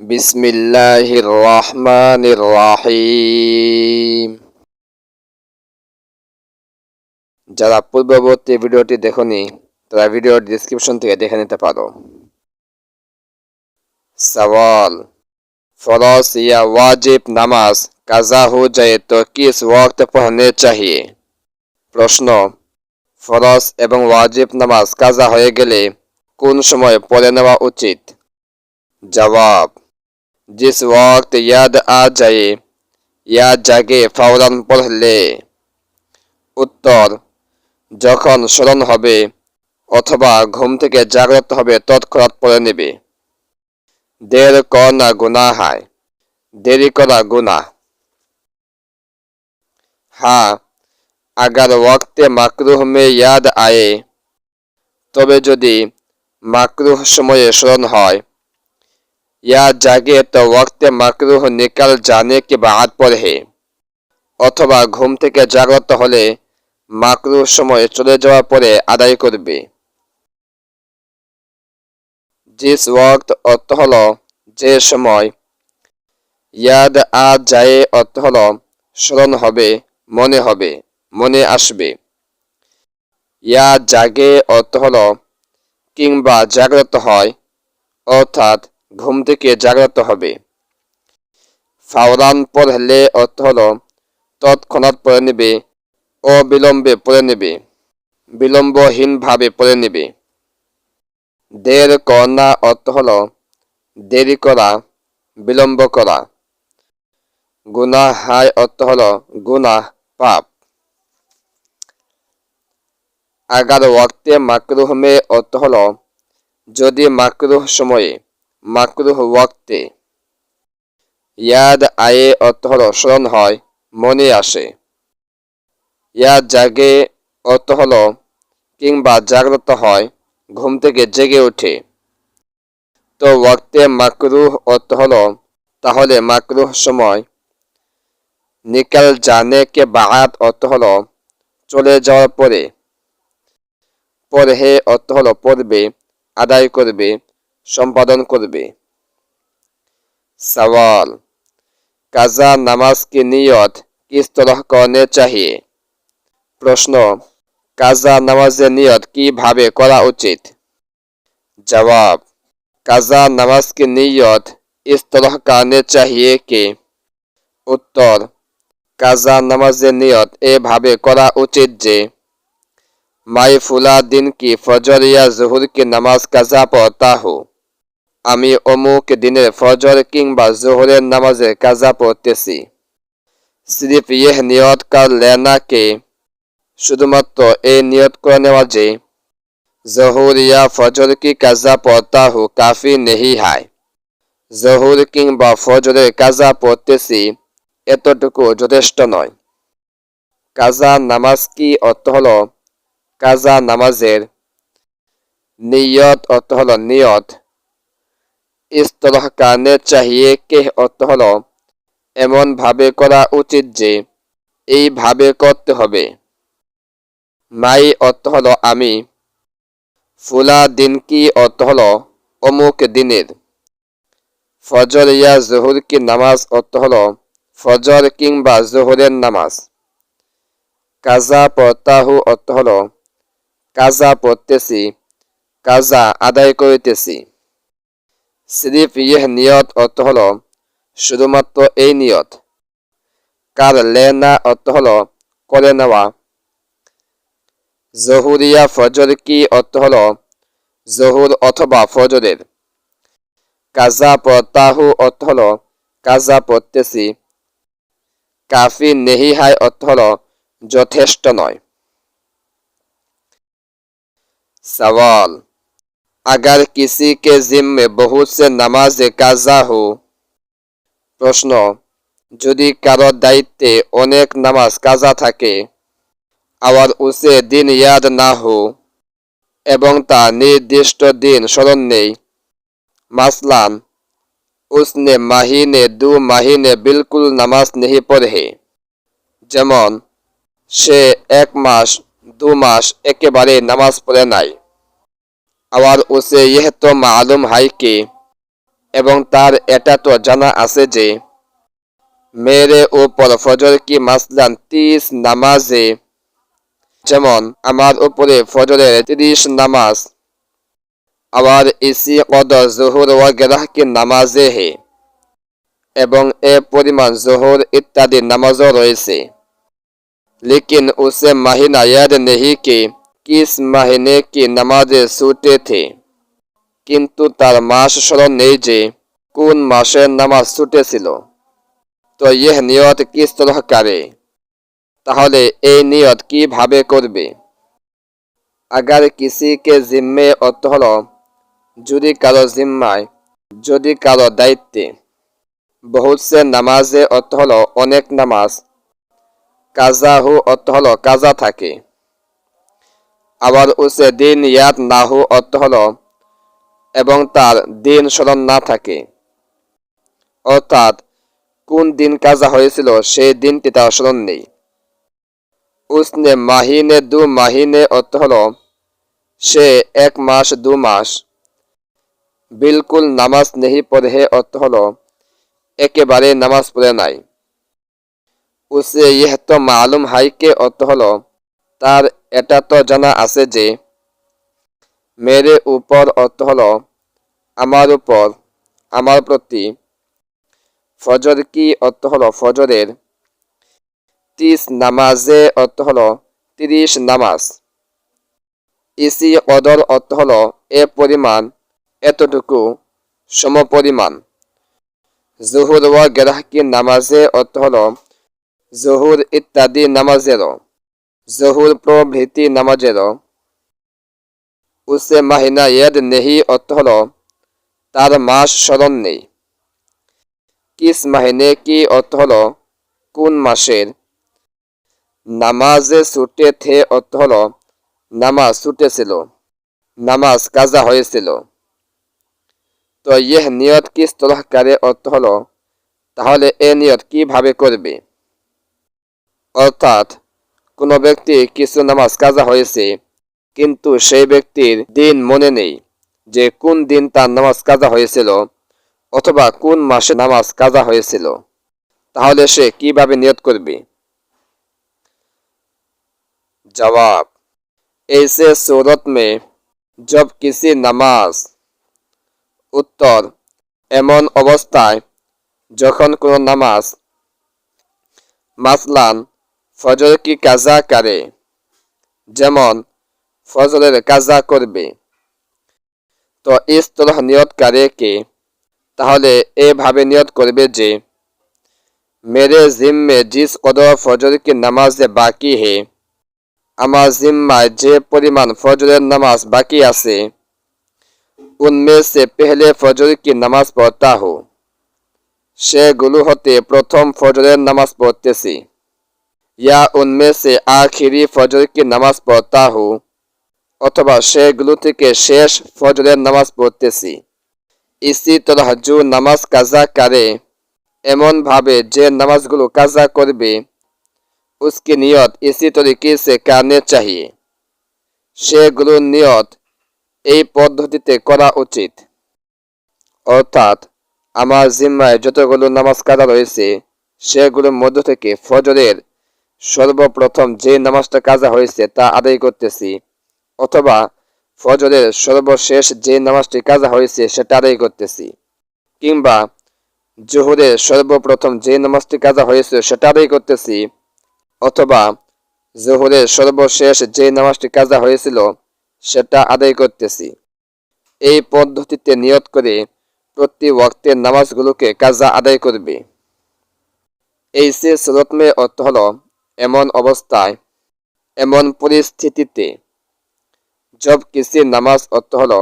বিসমিল্লাহির রহমানির রাহিম যারা পূর্ববর্তী ভিডিওটি দেখনি, তারা ভিডিওর ডিসক্রিপশন থেকে দেখে নিতে পারো। সওয়াল, ফরজ ইয়া ওয়াজিব নামাজ, কাজা হো যায় তো কিস ওয়াক্ত পড়নে চাহিয়ে। প্রশ্ন, ফরজ এবং ওয়াজিব নামাজ কাজা হয়ে গেলে কোন সময় পড়ে নেওয়া উচিত? জবাব जिस वक्त याद आ जाए या জাগে ফাওরান পড়লে উত্তর যখন স্মরণ হবে অথবা ঘুম থেকে জাগ্রত হবে তৎক্ষণাৎ পড়ে নেবে দের কনা গুনা হায় দেরি করা গুনা हाँ अगर वक्त मकरूह में याद आए তবে যদি মাকরুহ সময়ে স্মরণ হয় या जागे तो वक्त मकरूह निकल जाने के बाद पढ़े অথবা ঘুম থেকে জাগ্রত হলে মাকরু সময় চলে যাওয়ার পরে আদায় করবে জিস ওয়াক্ত অর্থ হল যে সময় ইয়াদ আ যায় অর্থ হল স্মরণ হবে মনে হবে মনে আসবে ইয়া জাগে অর্থ হল কিংবা জাগ্রত হয় অর্থাৎ ঘুম থেকে জাগ্রত হবে। ফাওরান পড়লে অর্থ হল তৎক্ষণাৎ পড়ে নেবে, অবিলম্বে পড়ে নেবে বিলম্বহীনভাবে পড়ে নেবে। দের কর্ণা অর্থ হল দেরি করা বিলম্ব করা গুনা হায় অর্থ হল গুনা পাপ। আগার ওয়াক্তে মাকরুহ মে অর্থ হল, যদি মাকরুহ সময়ে মাকরুহ ওয়াক্তে ইয়াদ আয়ে অর্থ হল স্মরণ হয়, মনে আসে। ইয়াদ জাগে অর্থ হল কিংবা জাগ্রত হয়, ঘুম থেকে জেগে ওঠে। তো ওয়াক্তে মাকরুহ অর্থ হল তাহলে মাকরুহ সময় নিকাল জানে কে বাহাত অর্থ হল চলে যাওয়ার পরে। পরে অর্থ হল পড়বে, আদায় করবে সম্পাদন করবে। সওয়াল, কাজা নামাজ কি নিয়ত কিস তরহ করনে চাহিয়ে। প্রশ্ন, কাজা নামাজের নিয়ত কীভাবে করা উচিত? জবাব, কাজা নামাজ কি নিয়ত ইস তরহ করনে চাহিয়ে কে? উত্তর, কাজা নামাজের নিয়ত এভাবে করা উচিত যে মাই ফুলা দিন কি ফজর ইয়া জহুর কি নামাজ কাজা পড়তা হো। আমি অমুক দিনের ফজর কিংবা জোহরের নামাজে কাজা পড়তেছি। সিরিফ ইহ নিয়ত কার লেনাকে শুধুমাত্র এই নিয়ত করে নেওয়া যে, জহুর ইয়া ফজর কি কাজা পড়তা হু কাফি নেহি হায়। জহুর কিংবা ফজরের কাজা পড়তেছি এতটুকু যথেষ্ট নয়। কাজা নামাজ কি অর্থ হল? কাজা নামাজের নিয়ত অর্থ হল নিয়ত। ইস্তরহ কানে চাহিয়ে কে অর্থ হল, এমন ভাবে করা উচিত যে এইভাবে করতে হবে। মাই অর্থ হল আমি, ফুলা দিন কি অর্থ হল অমুক দিনের। ফজর ইয়া জহুর কি নামাজ অর্থ হল ফজর কিংবা জহুরের নামাজ। কাজা পড়তাহু অর্থ হল, কাজা পড়তেছি, কাজা আদায় করিতেছি। সিরিফ ইহ নিয়ত অর্থ হল শুধুমাত্র এই নিয়ত কার লেনা অর্থ হল করে নেওয়া জহুরিয়া ফজর কি অর্থ হল জহুর অথবা ফজরের কাজা পড়তাহু অর্থ হল কাজা পড়তেছি কাফি নেহি হাই অর্থ হল যথেষ্ট নয় সওয়াল अगर किसी के जिम्मे बहुत से নামাজ কাজা হো প্রশ্ন যদি কারো দায়িত্বে অনেক নামাজ কাজা থাকে আবার উসে দিন ইয়াদ না হো এবং তা নির্দিষ্ট দিন স্মরণ নেই মাসলান उसने মাহিনে দু মাহিনে বিলকুল নামাজ নেহি পড়ে যেমন সে এক মাস দু মাস একেবারে নামাজ পড়ে নাই আবার ওসে, ইহ তো মালুম হাই কি? এবং তার, এটা তো জানা আছে যে, মেরে ওপর ফজর কি মাসলান তিরিশ নামাজে? যেমন, আমার উপরে ফজরের তিরিশ নামাজ আবার ইসি কদর জহুর ও গেরাহ কি নামাজে হে? এবং এ পরিমাণ জহুর ইত্যাদি নামাজও রয়েছে। লেকিন উসে মাহিনায়ার নেহি কি किस महीने की नमाजे छूटे थे কিন্তু তার মাস স্মরণ নেই যে কোন মাসের নামাজ ছুটেছিল তো ইহ নিয়ত কিস তরহ করে তাহলে এই নিয়ত কিভাবে করবে আগার কিসি কে জিম্মে অর্থ হল যদি কারো জিম্মায় যদি কারো দায়িত্বে বহুত সে নামাজে অর্থ হল অনেক নামাজ কাজাহু অর্থ হল কাজা থাকে আবার উসে দিন ইয়াদ নাহু অর্থ হল, এবং তার দিন স্মরণ না থাকে। অর্থাৎ, কোন দিন কাজা হয়েছিল, সেই দিনটি তার স্মরণ নেই। উসনে মাহিনে দু মাহিনে অর্থ হল, সে এক মাস দু মাস। বিলকুল নামাজ নেহি পড়ে অর্থ হল, একেবারে নামাজ পড়ে নাই। উসে ইহ তো মালুম হাইকে অর্থ হল, তার এটা তো জানা আছে যে, মেরে উপর অর্থ হল, আমার উপর, আমার প্রতি। ফজর কি অর্থ হল ফজরের? তিস নামাজে অর্থ হল তিরিশ নামাজ। ইসি কদর অর্থ হল এ পরিমাণ, এতটুকু সমপরিমাণ জহুর ওয়া গেরাহকি নামাজে অর্থ হল জহুর ইত্যাদি নামাজেরও। জহুর প্রভৃতি নামাজেরও উসে মাহিনা ইয়েদ নেহি অর্থ হল তার মাস স্মরণ নেই কিস মাহিনে কি অর্থ হল কোন মাসের নামাজে ছুটে থে অর্থ হল নামাজ ছুটেছিল নামাজ কাজা হয়েছিল তো ইহ নিয়ত কিস তরহ করে অর্থ হল তাহলে এ নিয়ত কীভাবে করবে অর্থাৎ কোনো ব্যক্তি কিছু নামাজ কাজা হয়েছে কিন্তু সেই ব্যক্তির দিন মনে নেই যে কোন দিন তার নামাজ কাজা হয়েছিল অথবা কোন মাসে নামাজ কাজা হয়েছিল তাহলে সে কিভাবে নিয়ত করবে জবাব ऐसे सूरत में जब किसी নামাজ উত্তর এমন অবস্থায় যখন কোনো নামাজ মাসলান ফজর কি কাজা করে? যেমন, ফজরের কাজা করবে। তো ইস তরহ নিয়ত করে কে? তাহলে এভাবে নিয়ত করবে যে, মেরে জিম্মে জিস কদর ফজর কি নামাজে বাকি হে? আমার জিম্মায় যে পরিমাণ ফজরের নামাজ বাকি আছে, উনমে সে পেহলে ফজর কি নামাজ পড়তা হো? সেগুলো হতে প্রথম ফজরের নামাজ পড়তেছি। या उनमें से आखिरी फजर की নামাজ পড়তা হু অথবা সেগুলো থেকে শেষ ফজরের নামাজ পড়তেছি ইসি তরহ জু নামাজ কাজা করে এমন ভাবে যে নামাজগুলো কাজা করবে उसकी নিয়ত ইসি তরিকে সে কারণে চাহিয়ে সেগুলোর নিয়ত এই পদ্ধতিতে করা উচিত অর্থাৎ আমার জিম্মায় যতগুলো নামাজ কাজা রয়েছে সেগুলোর মধ্য থেকে ফজরের সর্বপ্রথম যে নামাজটা কাজা হয়েছে তা আদায় করতেছি, অথবা ফজরের সর্বশেষ যে নামাজটি কাজা হয়েছে সেটা আদায় করতেছি, কিংবা জোহরের সর্বপ্রথম যে নামাজটি কাজা হয়েছে সেটা আদায় করতেছি, অথবা জোহরের সর্বশেষ যে নামাজটি কাজা হয়েছিল সেটা আদায় করতেছি। এই পদ্ধতিতে নিয়ত করে প্রতি ওয়াক্তের নামাজগুলোকে কাজা আদায় করবে। এই সে সুরতমে অর্থ হল এমন অবস্থায়, এমন পরিস্থিতিতে জব কিসি নামাজ অর্থ হল,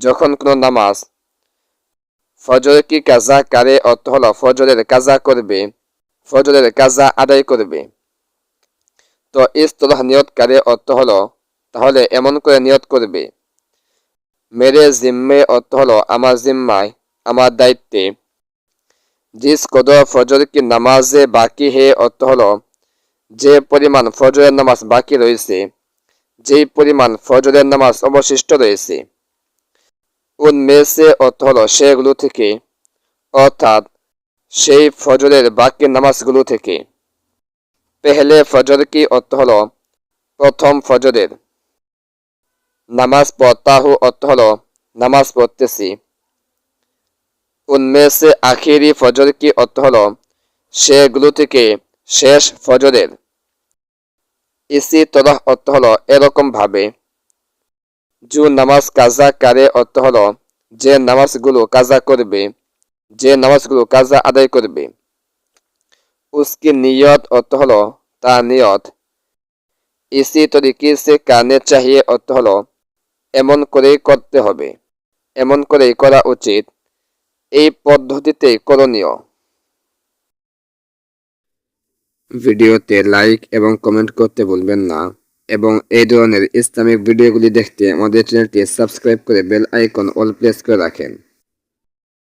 যখন কোনো নামাজ ফজর কি কাজা কারে অর্থ হল, ফজরের কাজা করবে, ফজরের কাজা আদায় করবে। তো ইস্তলাহ নিয়ত কারে অর্থ হল, তাহলে এমন করে নিয়ত করবে, মেরে জিম্মে অর্থ হল, আমার জিম্মায়, আমার দায়িত্বে। জিস কদর ফজর কি নামাজে বাকি হে অর্থ হল যে পরিমাণ ফজরের নামাজ বাকি রয়েছে, যেই পরিমাণ ফজরের নামাজ অবশিষ্ট রয়েছে উন্মেষে অর্থ হলো সেগুলো থেকে, অর্থাৎ সেই ফজরের বাকি নামাজগুলো থেকে। পেহলে ফজর কি অর্থ হল প্রথম ফজরের। নামাজ পড়তাহু অর্থ হল নামাজ পড়তেছি। উন্মেষে আখিরি ফজর কি অর্থ হল সেগুলো থেকে শেষ ফজরের। ইসি তরহ অর্থ হলো এরকম ভাবে। জু নামাজ কাজা কারে অর্থ হলো যে নামাজগুলো কাজা করবে, যে নামাজগুলো কাজা আদায় করবে। উসকি নিয়ত অর্থ হলো তা নিয়ত। ইসি তরিকে সে কানে চাহিয়ে অর্থ হলো এমন করেই করতে হবে, এমন করেই করা উচিত। এই পদ্ধতিতে করণীয়। ভিডিওতে লাইক এবং কমেন্ট করতে ভুলবেন না এবং এই ধরনের ইসলামিক ভিডিওগুলি দেখতে আমাদের চ্যানেলটি সাবস্ক্রাইব করে বেল আইকন অল প্রেস করে রাখেন।